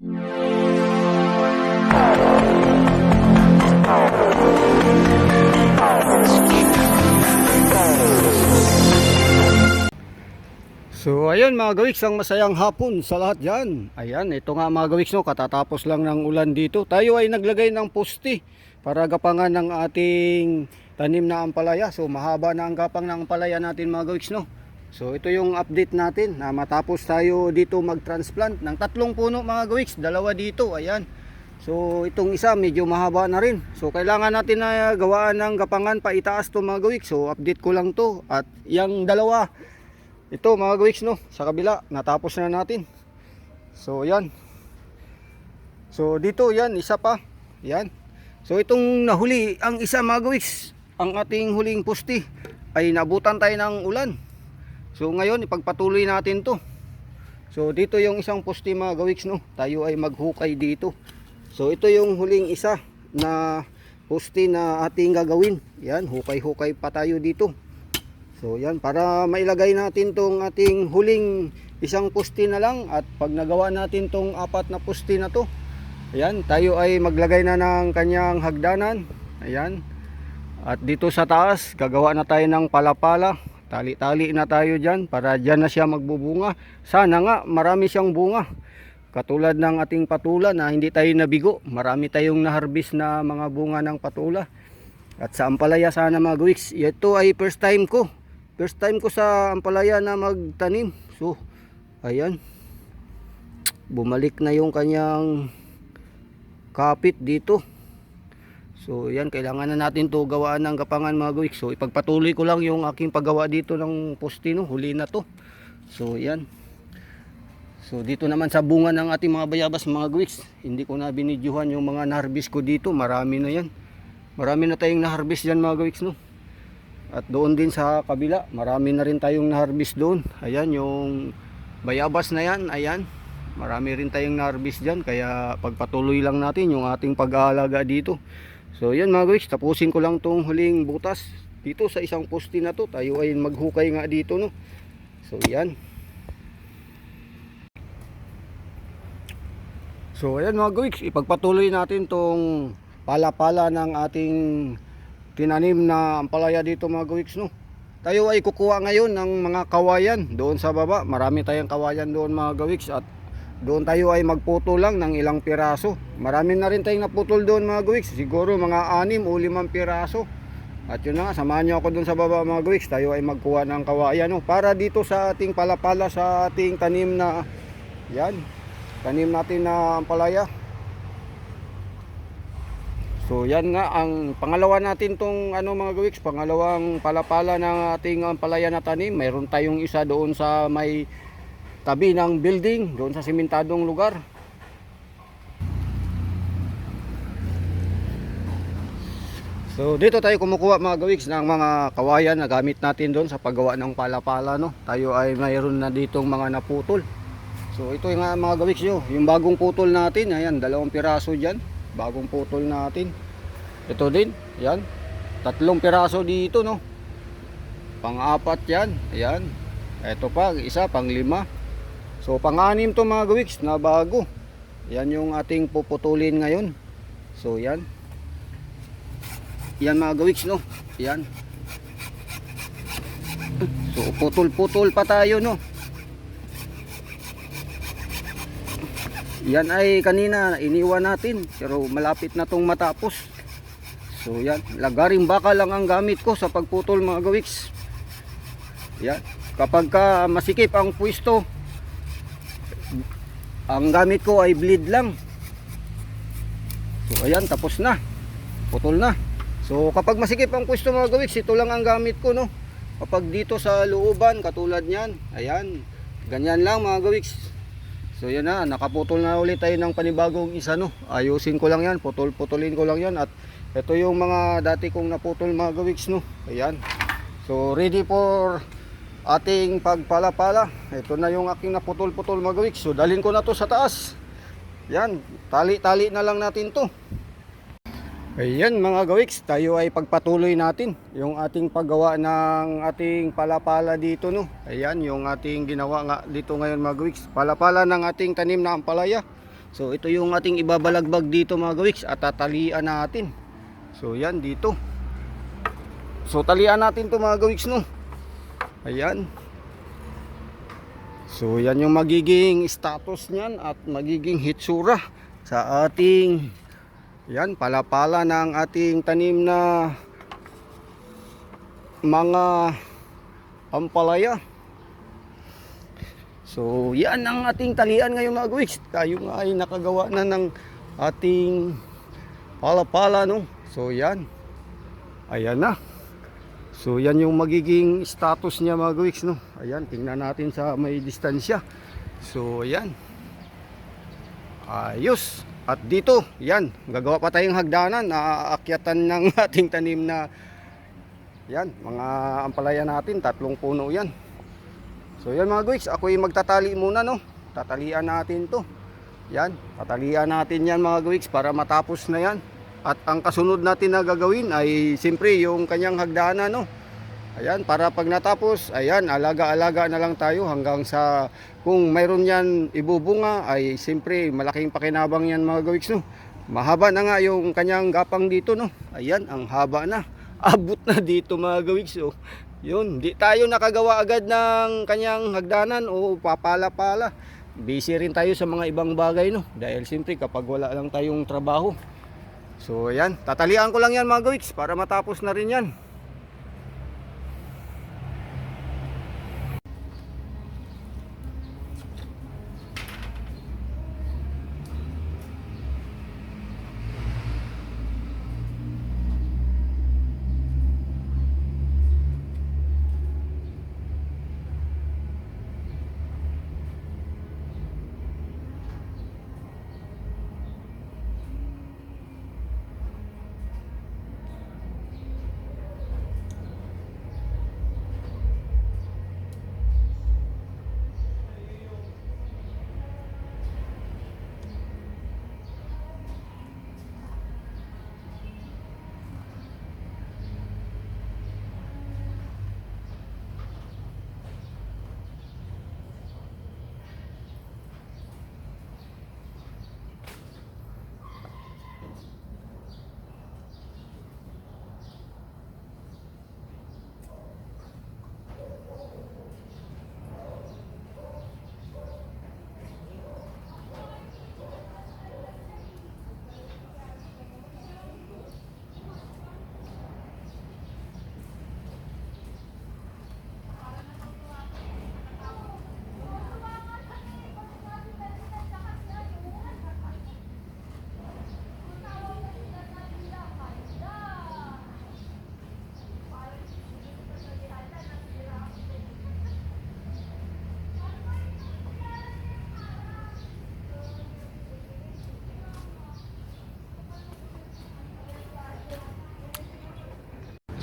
So ayun mga gawiks, ang masayang hapon sa lahat dyan. Ayan, ito nga mga gawiks no, katatapos lang ng ulan dito. Tayo ay naglagay ng poste para gapangan ng ating tanim na ampalaya. So mahaba na ang gapang ng ampalaya natin mga gawiks no. So ito yung update natin na matapos tayo dito mag-transplant ng tatlong puno mga gawiks. Dalawa dito, ayan. So itong isa medyo mahaba na rin. So kailangan natin na gawaan ng gapangan pa itaas to mga gawiks. So update ko lang to. At yung dalawa, ito mga gawiks no, sa kabila, natapos na natin. So yan. So dito yan, isa pa. Yan. So itong nahuli, ang isa mga gawiks, ang ating huling pusti ay nabutan tayo ng ulan. So ngayon ipagpatuloy natin to. So dito yung isang pusti mga gawiks no, tayo ay maghukay dito. So ito yung huling isa na pusti na ating gagawin. Yan, hukay-hukay pa tayo dito. So yan, para mailagay natin tong ating huling isang pusti na lang at pag nagawa natin tong apat na pusti na to, ayan, tayo ay maglagay na ng kanyang hagdanan. Ayan. At dito sa taas, gagawa na tayo ng palapala. Tali-tali na tayo dyan para dyan na siya magbubunga. Sana nga marami siyang bunga. Katulad ng ating patula na hindi tayo nabigo. Marami tayong naharbis na mga bunga ng patula. At sa Ampalaya sana mga gawiks. Ito ay first time ko. First time ko sa Ampalaya na magtanim. So, ayan. Bumalik na yung kanyang kapit dito. So, yan. Kailangan na natin to gawaan ng gapangan mga gawiks. So, ipagpatuloy ko lang yung aking paggawa dito ng postino. Huli na to. So, yan. So, dito naman sa bunga ng ating mga bayabas mga gawiks. Hindi ko na binidyuhan yung mga naharbis ko dito. Marami na yan. Marami na tayong naharbis dyan mga gawiks no. At doon din sa kabila, marami na rin tayong na-harvest doon. Ayan, yung bayabas na yan, ayan. Marami rin tayong na-harvest dyan, kaya pagpatuloy lang natin yung ating pag-aalaga dito. So yan mga guys, tapusin ko lang tong huling butas dito sa isang poste na to. Tayo ay maghukay nga dito no. So yan. So ayan mga guys, ipagpatuloy natin tong pala-pala ng ating tinanim na ampalaya dito mga gawiks no. Tayo ay kukuha ngayon ng mga kawayan doon sa baba. Marami tayong kawayan doon mga gawiks at doon tayo ay magputol lang ng ilang piraso. Marami na rin tayong naputol doon mga gawiks. Siguro mga anim o limang piraso. At yun na nga, samahan nyo ako doon sa baba mga gawiks. Tayo ay magkuha ng kawayan no. Para dito sa ating palapala sa ating tanim na yan. Tanim natin na ampalaya. So yan nga ang pangalawa natin tong ano mga gawiks, pangalawang palapala ng ating ampalaya na tanim. Mayroon tayong isa doon sa may tabi ng building, doon sa simentadong lugar. So dito tayo kumukuha mga gawiks ng mga kawayan na gamit natin doon sa paggawa ng palapala no. Tayo ay mayroon na ditong mga naputol. So ito yung mga gawiks nyo, yung bagong putol natin, ayan, dalawang piraso dyan, bagong putol natin. Ito din, yan, tatlong piraso dito, no. Pang-apat yan, ayan. Ito pa, isa, pang-lima. So pang-anim to mga gawiks na bago. Yan yung ating puputulin ngayon. So yan. Yan mga gawiks, no. Yan. So putol-putol pa tayo, no. Yan ay kanina iniwan natin pero malapit na tong matapos. So yan, lagaring baka lang ang gamit ko sa pagputol mga gawiks. Yan, kapag ka masikip ang pwesto, ang gamit ko ay bleed lang. So ayan, tapos na. Putol na. So kapag masikip ang pwesto mga gawiks, ito lang ang gamit ko no. Kapag dito sa looban, katulad niyan, ayan, ganyan lang mga gawiks. So yan na, nakaputol na ulit tayo ng panibagong isa no. Ayusin ko lang yan, putol-putulin ko lang yan at ito yung mga dati kong naputol mga gawiks no. Ayan. So ready for ating pagpala-pala. Ito na yung aking naputol-putol mga gawiks. So dalhin ko na to sa taas. Yan, tali-tali na lang natin to. Ayan mga gawiks, tayo ay pagpatuloy natin yung ating paggawa ng ating palapala dito no. Ayan yung ating ginawa nga dito ngayon mga gawiks. Palapala ng ating tanim na ampalaya. So ito yung ating ibabalagbag dito mga gawiks at tatalian natin. So yan dito. So talian natin to mga gawiks no. Ayan. So yan yung magiging status niyan at magiging hitsura sa ating yan palapala ng ating tanim na mga ampalaya. So yan ang ating talian ngayon mga guwiks. Tayo nga ay nakagawa na ng ating palapala no. So yan. Ayan na. So yan yung magiging status niya mga guwiks no. Ayan, tingnan natin sa may distansya. So ayan. Ayos. At dito, yan, gagawa pa tayong hagdanan na aakyatan ng ating tanim na yan, mga ampalaya natin, tatlong puno yan. So yan mga guys, ako yung magtatali muna no. Tatalian natin to. Yan, tatalian natin yan mga guys para matapos na yan. At ang kasunod natin na gagawin ay siyempre yung kanyang hagdanan no. Ayan, para pag natapos, ayan, alaga-alaga na lang tayo hanggang sa kung mayroon yan ibubunga ay siyempre malaking pakinabang yan mga gawiks no. Mahaba na nga yung kanyang gapang dito no. Ayan, ang haba na. Abot na dito mga gawiks oh. Yun, di tayo nakagawa agad ng kanyang hagdanan o papala-pala. Busy rin tayo sa mga ibang bagay no. Dahil siyempre kapag wala lang tayong trabaho. So ayan, tatalian ko lang yan mga gawiks para matapos na rin yan.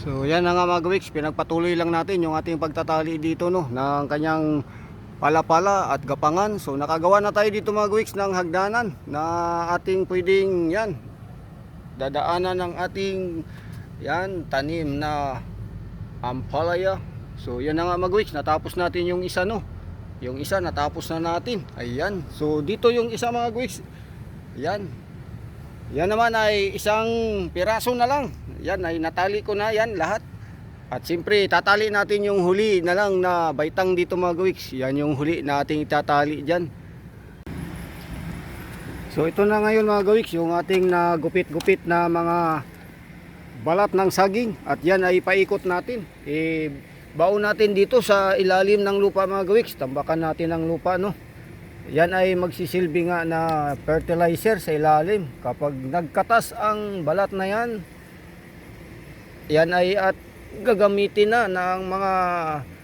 So yan na nga mga gawiks, pinagpatuloy lang natin yung ating pagtatali dito no ng kanyang palapala at gapangan. So nakagawa na tayo dito mga gawiks ng hagdanan na ating pwedeng yan dadaanan ng ating yan tanim na ampalaya. So yan na nga mga gawiks, natapos natin yung isa no. Yung isa natapos na natin. Ayan. So dito yung isa mga gawiks. Yan. Yan naman ay isang piraso na lang. Yan ay natali ko na yan lahat. At siyempre tatali natin yung huli na lang na baitang dito mga gawiks. Yan yung huli na ating itatali dyan. So ito na ngayon mga gawiks yung ating nagupit-gupit na mga balat ng saging. At yan ay paikot natin. E, baon natin dito sa ilalim ng lupa mga gawiks. Tambakan natin ang lupa no. Yan ay magsisilbi nga na fertilizer sa ilalim. Kapag nagkatas ang balat na yan, yan ay at gagamitin na ng mga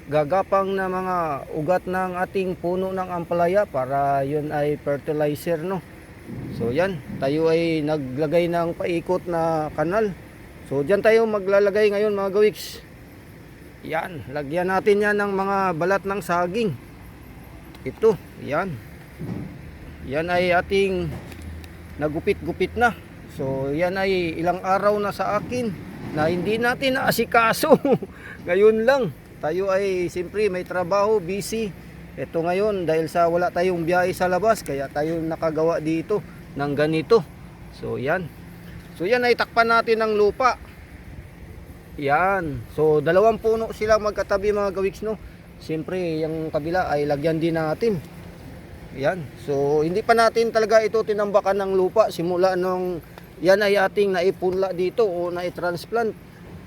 gagapang na mga ugat ng ating puno ng ampalaya para yun ay fertilizer no. So yan, tayo ay naglagay ng paikot na kanal. So diyan tayo maglalagay ngayon mga gawiks. Yan, lagyan natin yan ng mga balat ng saging. Ito, yan. Yan ay ating nagupit-gupit na. So yan ay ilang araw na sa akin na hindi natin naasikaso. Ngayon lang, tayo ay siyempre may trabaho, busy. ito ngayon dahil sa wala tayong biyahe sa labas kaya tayo nakagawa dito ng ganito. So yan. So yan ay takpan natin ng lupa. Yan. So dalawang puno sila magkatabi mga gawiks no. Siyempre yung kabila ay lagyan din natin. Yan. So hindi pa natin talaga ito tinambakan ng lupa simula nung yan ay ating naipunla dito o naitransplant.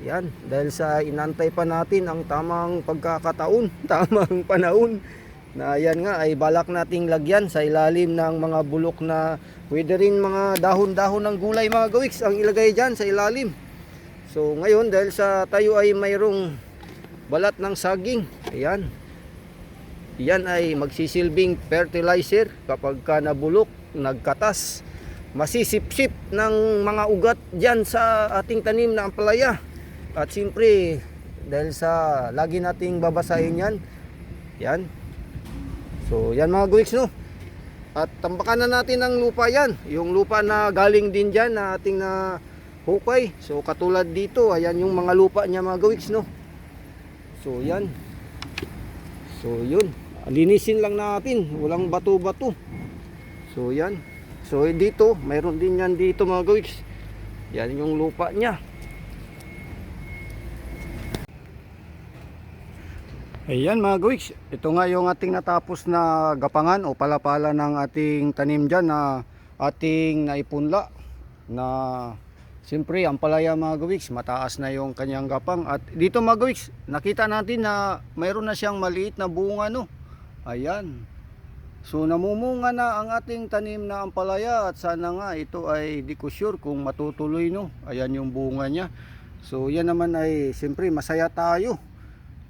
Yan. Dahil sa inantay pa natin ang tamang pagkakataon, tamang panahon na yan nga ay balak nating lagyan sa ilalim ng mga bulok na pwede rin mga dahon-dahon ng gulay mga gawiks ang ilagay dyan sa ilalim. So ngayon dahil sa tayo ay mayroong balat ng saging, ayan. Yan ay magsisilbing fertilizer kapag ka nabulok, nagkatas. Masisipsip ng mga ugat dyan sa ating tanim na ampalaya. At siyempre, dahil sa lagi nating babasahin yan, yan. So yan mga guwiks no. At tambakan na natin ang lupa yan. Yung lupa na galing din dyan na ating na hukay. So katulad dito, ayan yung mga lupa niya mga gawiks no. So yan. So yun. Linisin lang natin. Walang bato-bato. So yan. So dito, mayroon din yan dito mga gawiks. Yan yung lupa niya. Ayan mga gawiks, ito nga yung ating natapos na gapangan o palapala ng ating tanim dyan na ating naipunla na siyempre ang palaya mga gawiks, mataas na yung kanyang gapang at dito mga gawiks, nakita natin na mayroon na siyang maliit na bunga no ayan so namumunga na ang ating tanim na ampalaya at sana nga ito ay di ko sure kung matutuloy no ayan yung bunga niya so yan naman ay siyempre masaya tayo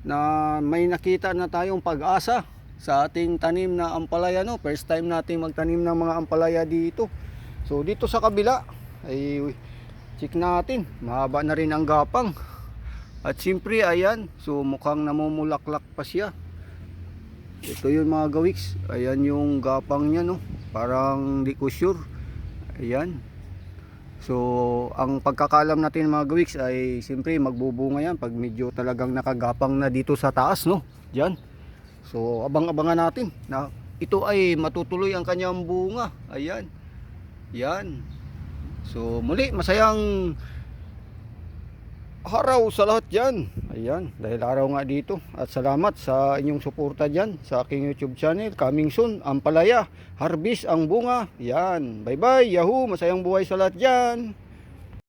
na may nakita na tayong pag-asa sa ating tanim na ampalaya no. First time nating magtanim ng mga ampalaya dito. So dito sa kabila ay check natin. Mahaba na rin ang gapang. At siyempre ayan, so mukhang namumulaklak pa siya. Ito yun mga gawiks. Ayan yung gapang niya no. Parang di ko sure. Ayan. So, ang pagkakalam natin mga gawiks ay siyempre magbubunga yan pag medyo talagang nakagapang na dito sa taas, no? Diyan. So, abang-abangan natin na ito ay matutuloy ang kanyang bunga. Ayan. Yan. So, muli, masayang araw sa lahat dyan. Ayan, dahil araw nga dito. At salamat sa inyong suporta dyan sa aking YouTube channel. Coming soon, ang palaya. Harvest ang bunga. Yan. Bye-bye. Yahoo. Masayang buhay sa lahat dyan.